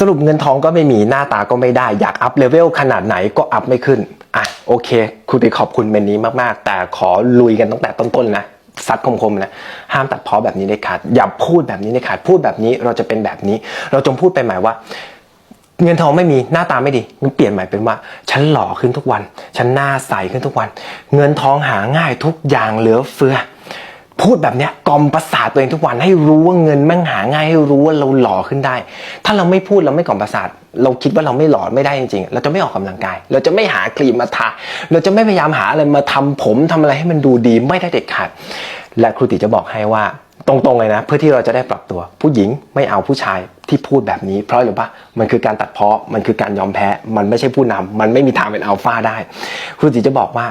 สรุปเงินทองก็ไม่มีหน้าตาก็ไม่ได้ อยากอัพเลเวลขนาดไหนก็อัพไม่ขึ้น อะโอเคครูติขอบคุณเมนนี้มากๆ แต่ขอลุยกันตั้งแต่ต้นๆนะซัดคมๆนะห้ามตัดเพ้อแบบนี้เด็ดขาดอย่าพูดแบบนี้เด็ดขาดพูดแบบนี้เราจะเป็นแบบนี้ เราจงพูดไปหมายว่า เงินทองไม่มีหน้าตาไม่ดีมันเปลี่ยนใหม่เป็นว่า ฉันหล่อขึ้นทุกวัน ฉันหน้าใสขึ้นทุกวัน เงินทองหาง่ายทุกอย่างเหลือเฟือ พูดแบบเนี้ยกล่อมประสาทตัวเองทุกวันให้รู้ว่าเงินแม่งหาง่ายให้รู้ว่าเราหล่อขึ้นได้ ถ้าเราไม่พูดเราไม่กล่อมประสาท เราคิดว่าเราไม่หล่อไม่ได้จริงๆ เราจะไม่ออกกำลังกาย เราจะไม่หาครีมมาทา เราจะไม่พยายามหาอะไรมาทำผมทำอะไรให้มันดูดีไม่ได้เด็ดขาด และครูติจะบอกให้ว่าตรงๆเลยนะ เพื่อที่เราจะได้ปรับตัว ผู้หญิงไม่เอาผู้ชายที่พูดแบบนี้ เพราะหรือปะมันคือการตัดเพ้อมันคือการยอมแพ้ มันไม่ใช่ผู้นำมันไม่มีทางเป็นอัลฟาได้ครูติจะบอกว่า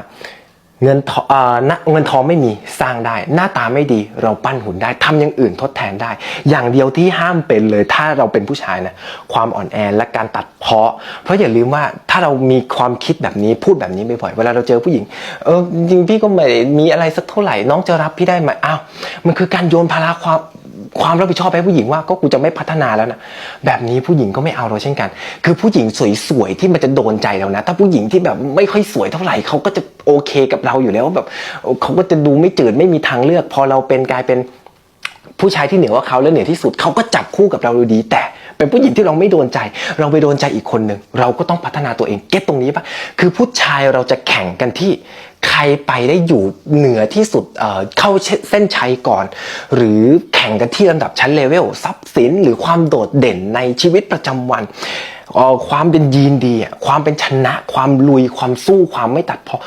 เงินทองเอ่อณเงินทองไม่มีสร้างได้ หน้าตาไม่ดีเราปั้นหุ่นได้ทำอย่างอื่นทดแทนได้ อย่างเดียวที่ห้ามเป็นเลย ถ้าเราเป็นผู้ชายนะความอ่อนแอและการตัดเพาะ เพราะอย่าลืมว่าถ้าเรามีความคิดแบบนี้พูดแบบนี้บ่อยๆเวลาเราเจอผู้หญิงเออจริงพี่ก็ไม่มีอะไรสักเท่าไหร่น้องจะรับพี่ได้ไหมอ้าวมันคือการโยนภาระความความรับผิดชอบให้ผู้หญิงว่าก็กูจะไม่พัฒนาแล้วนะแบบนี้ผู้หญิงก็ไม่เอาเราเช่นกัน คือผู้หญิงสวยๆที่มันจะโดนใจเรานะ ถ้าผู้หญิงที่แบบไม่ค่อยสวยเท่าไหร่เขาก็จะ โอเคกับเราอยู่แล้วแบบเขาก็จะดูไม่จืดไม่มีทางเลือก พอเราเป็นกลายเป็นผู้ชายที่เหนือกว่าเขาและเหนือที่สุดเขาก็จับคู่กับเราดูดี แต่เป็นผู้หญิงที่เราไม่โดนใจ เราไปโดนใจอีกคนหนึ่งเราก็ต้องพัฒนาตัวเองเก็ตตรงนี้ปะคือผู้ชายเราจะแข่งกันที่ ใครไปได้อยู่เหนือที่สุดเเข้าเส้นชัยก่อน หรือแข่งกันที่ลำดับชั้นเลเวลทรัพย์สิน หรือความโดดเด่นในชีวิตประจำวันความเป็นยีนดีอะความเป็นชนะ ความลุยความสู้ความไม่ตัดพอ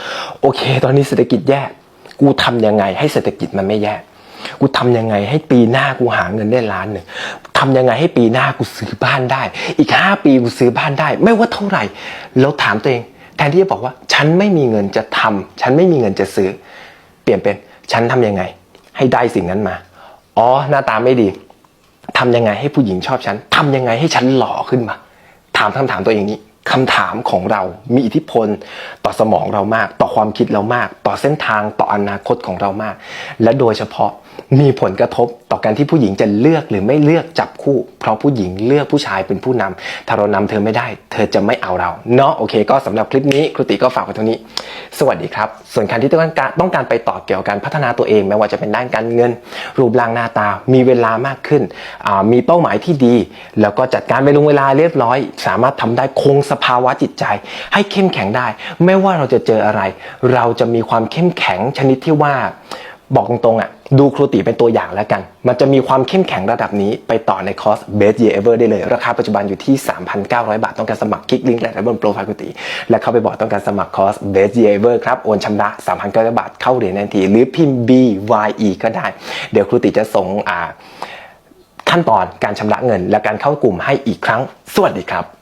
โอเค ตอนนี้เศรษฐกิจแย่กูทำยังไงให้เศรษฐกิจมันไม่แย่กูทำยังไงให้ปีหน้ากูหาเงินได้ล้านหนึ่งทำยังไงให้ปีหน้ากูซื้อบ้านได้ อีกห้าปีกูซื้อบ้านได้ ไม่ว่าเท่าไหร่ แล้วถามตัวเอง แทนที่จะบอกว่าฉันไม่มีเงินจะทำฉันไม่มีเงินจะซื้อ เปลี่ยนเป็นฉันทำยังไง ให้ได้สิ่งนั้นมา อ๋อหน้าตาไม่ดีทำยังไงให้ผู้หญิงชอบฉันทำยังไงให้ฉันหล่อขึ้นมา ถามคำถามตัวเองนี้คำถามของเรามีอิทธิพล ต่อสมองเรามาก ต่อความคิดเรามาก ต่อเส้นทางต่ออนาคตของเรามาก และโดยเฉพาะ มีผลกระทบต่อการที่ผู้หญิงจะเลือกหรือไม่เลือกจับคู่ เพราะผู้หญิงเลือกผู้ชายเป็นผู้นำถ้าเรานำเธอไม่ได้ เธอจะไม่เอาเรา เนาะโอเค ก็สำหรับคลิปนี้ครูติก็ฝากไว้เท่านี้ สวัสดีครับ ส่วนใครที่ต้องการต้องการไปต่อเกี่ยวกับการพัฒนาตัวเองไม่ว่าจะเป็นด้านการเงิน รูปร่างหน้าตา มีเวลามากขึ้น มีเป้าหมายที่ดี แล้วก็จัดการไปลงเวลาเรียบร้อย สามารถทำได้คงสภาวะจิตใจ ให้เข้มแข็งได้ ไม่ว่าเราจะเจออะไร เราจะมีความเข้มแข็งชนิดที่ว่า บอกตรงๆอะดูครูติเป็นตัวอย่างแล้วกัน มันจะมีความเข้มแข็งระดับนี้ไปต่อในคอร์ส Best Year Ever ได้เลย ราคาปัจจุบันอยู่ที่ 3,900 บาท ต้องการสมัครคลิกลิงก์และบนโปรไฟล์ครูติและเข้าไปบอกต้องการสมัครคอร์ส Best Year Ever ครับ โอนชำระ 3,900 บาทเข้าเรียญทันที หรือพิมพ์ BYE ก็ได้ เดี๋ยวครูติจะส่งอ่าขั้นตอนการชำระเงิน และการเข้ากลุ่มให้อีกครั้ง สวัสดีครับ